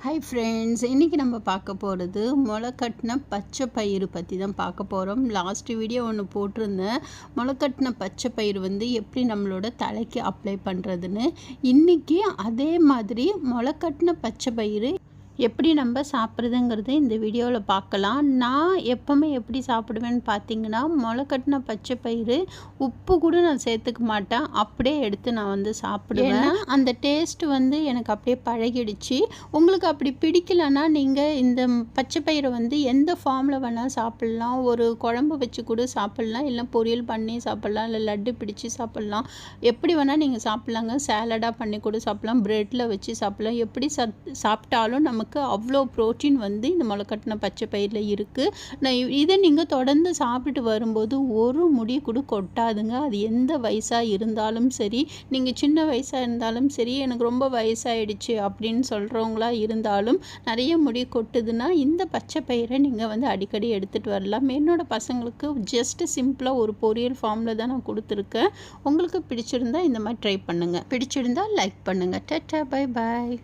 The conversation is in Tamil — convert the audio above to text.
ஹாய் ஃப்ரெண்ட்ஸ் இன்றைக்கி நம்ம பார்க்க போகிறது முளைக்கட்டின பச்சை பயிறு பற்றி தான் பார்க்க போகிறோம் லாஸ்ட்டு வீடியோ ஒன்று போட்டிருந்தேன். முளைக்கட்டின பச்சை பயிறு வந்து எப்படி நம்மளோட தலைக்கு அப்ளை பண்ணுறதுன்னு இன்றைக்கி அதே மாதிரி முளைக்கட்டின பச்சை பயிறு எப்படி நம்ம சாப்பிட்றதுங்கிறது இந்த வீடியோவில் பார்க்கலாம். நான் எப்போவுமே எப்படி சாப்பிடுவேன்னு பார்த்தீங்கன்னா முளைக்கட்டின பச்சை பயிறு உப்பு கூட நான் சேர்த்துக்க மாட்டேன். அப்படியே எடுத்து நான் வந்து சாப்பிடுவேன். அந்த டேஸ்ட் வந்து எனக்கு அப்படியே பழகிடுச்சு. உங்களுக்கு அப்படி பிடிக்கலன்னா நீங்கள் இந்த பச்சை பயிரை வந்து எந்த ஃபார்மில் வேணால் சாப்பிட்லாம். ஒரு குழம்பு வச்சு கூட சாப்பிட்லாம். இல்லை பொரியல் பண்ணி சாப்பிட்லாம். இல்லை லட்டு பிடிச்சி சாப்பிட்லாம். எப்படி வேணால் நீங்கள் சாப்பிட்லாங்க. சேலடாக பண்ணி கூட சாப்பிட்லாம். ப்ரெட்டில் வச்சு சாப்பிட்லாம். எப்படி சத் சாப்பிட்டாலும் நமக்கு அவ்வளோ ப்ரோட்டீன் வந்து இந்த முளைக்கட்டின பச்சை பயிரில் இருக்குது நான் இதை நீங்கள் தொடர்ந்து சாப்பிட்டு வரும்போது ஒரு முடி கூட கொட்டாதுங்க. அது எந்த வயசாக இருந்தாலும் சரி நீங்கள் சின்ன வயசாக இருந்தாலும் சரி எனக்கு ரொம்ப வயசாகிடுச்சு அப்படின்னு சொல்கிறவங்களா இருந்தாலும் நிறைய முடி கொட்டுதுன்னா இந்த பச்சை பயிரை நீங்கள் வந்து அடிக்கடி எடுத்துகிட்டு வரலாம். என்னோட பசங்களுக்கு ஜஸ்ட் சிம்பிளாக ஒரு பொரியல் ஃபார்மில் தான் நான் கொடுத்துருக்கேன். உங்களுக்கு பிடிச்சிருந்தா இந்த மாதிரி ட்ரை பண்ணுங்கள் பிடிச்சிருந்தா லைக் பண்ணுங்கள் டட்டா பை பாய்